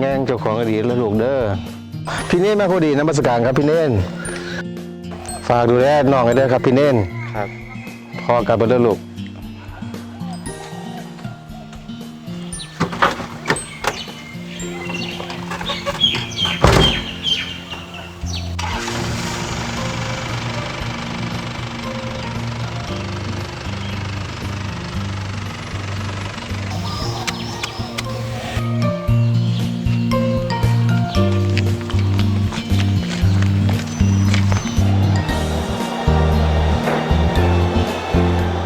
แงเจ้าของอดีตแล้วลูกเด้อพี่เน้นมาพอดีน้ำมัสการครับพี่เน้นฝากดูแลน้องให้ด้วยครับพี่เน้นครับพอกลับไปแล้วลูก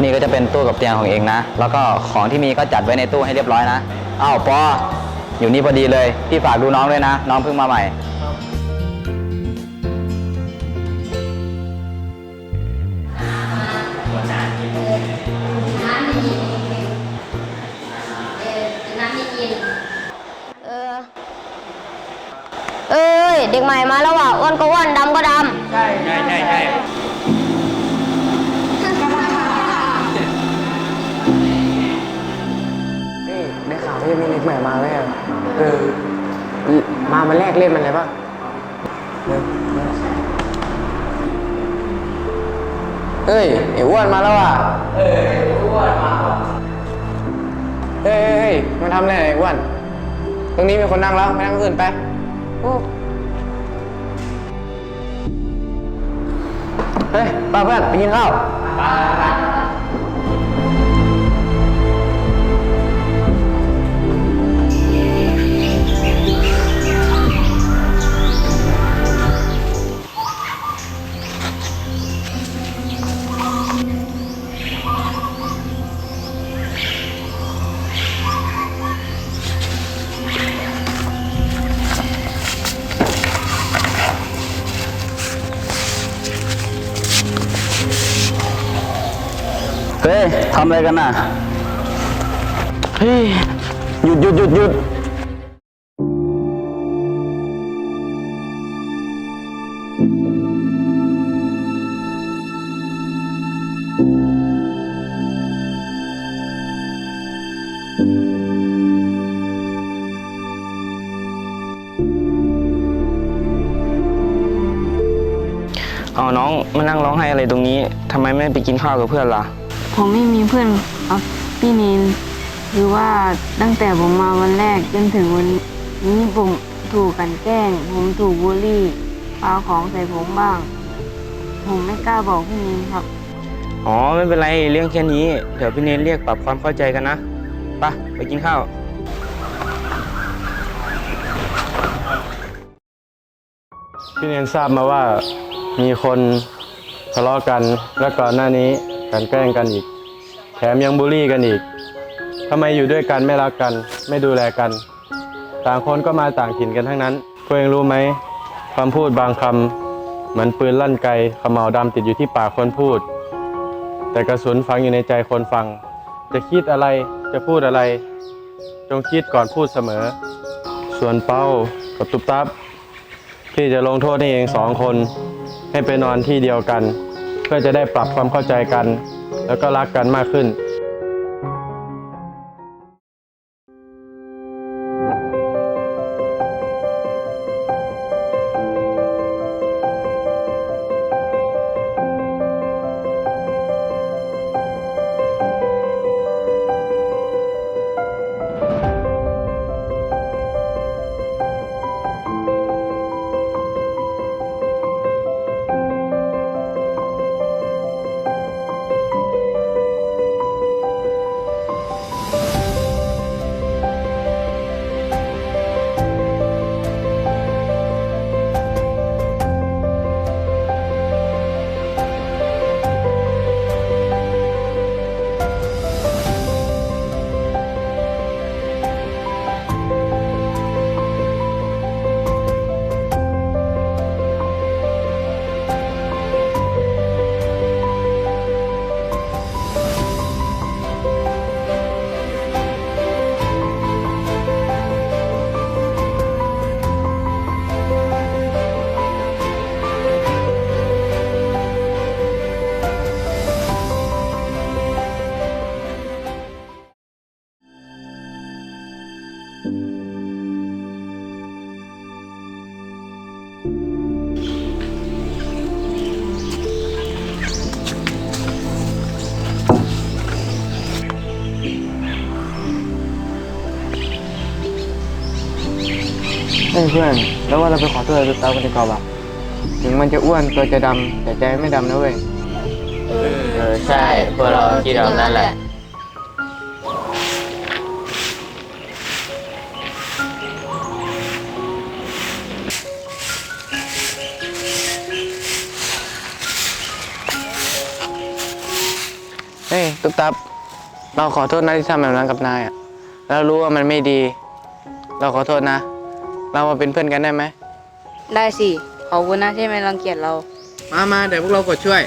นี่ก็จะเป็นตู้กับเตียงของเองนะ แล้วก็ของที่มีก็จัดไว้ในตู้ให้เรียบร้อยนะอ้าวปออยู่นี่พอดีเลยพี่ฝากดูน้องด้วยนะ น้องเพิ่งมาใหม่เออเอ้ย เด็กใหม่มาแล้วว่ะอ้วนก็อ้วนดำก็ดำใช่ใช่ใช่ มีเล็กใหม่มาไหมอะเออมามาแรกเล่นมันเลยป่ะเออเฮ้ยไอ้อ้วนมาแล้วอะเออไอ้อ้วนมาเฮ้ยเฮ้ยเฮ้ยมันทำอะไรไอ้อ้วนตรงนี้มีคนนั่งแล้วไปนั่งที่อื่นไปโอ้เฮ้ยป้าเพื่อนไปกินข้าว ฮ้ยทำอะไรกันน่ะ เฮ้ย หยุดหยุดหยุดหยุดเอาน้องมานั่งร้องไห้อะไรตรงนี้ทำไมไม่ไปกินข้าวกับเพื่อนล่ะ ผมไม่มีเพื่อนครับพี่นินคือว่าตั้งแต่ผมมาวันแรกจนถึงวันนี้ผมถูกกลันแกล้ง ผมถูกบูลลี่ปาของใส่ผมบ้าง ผมไม่กล้าบอกพี่นินครับ อ๋อไม่เป็นไรเรื่องแค่นี้ เดี๋ยวพี่เนนเรียกปรับความเข้าใจกันนะไปะไปกินข้าว พี่เน้นทราบมาว่ามีคนทะเลาะกันและก่อนหน้านี้ กันแกล้งกันอีก แถมยังบูลลี่กันอีกทำไมอยู่ด้วยกันไม่รักกัน ไม่ดูแลกัน ต่างคนก็มาต่างถิ่นกันทั้งนั้นพวกเองรู้ไหมคำพูดบางคำเหมือนปืนลั่นไกขมเหลาดำติดอยู่ที่ปากคนพูด แต่กระสุนฝังอยู่ในใจคนฟัง จะคิดอะไรจะพูดอะไร จงคิดก่อนพูดเสมอ ส่วนเป้ากับตุ๊บตับพี่จะลงโทษให้เองสองคน ให้ไปนอนที่เดียวกัน เพื่อจะได้ปรับความเข้าใจกัน แล้วก็รักกันมากขึ้น เพื่อนเพื่อนๆแล้วว่าเราไปขอโทษตุ๊กตากันดีกว่าปะถึงมันจะอ้วนตัวจะดำแต่ใจไม่ดำนะเว้ย เออใช่พวกเราคิดแบบนั้นแหละ เฮ้ยตุ๊กตาเราขอโทษนะที่ทำแบบนั้นกับนายอะเรารู้ว่ามันไม่ดี เราขอโทษนะ เรามาเป็นเพื่อนกันได้ไหม ได้สิ ขอบคุณนะที่ไม่รังเกียจเรา มามาเดี๋ยวพวกเรากดช่วย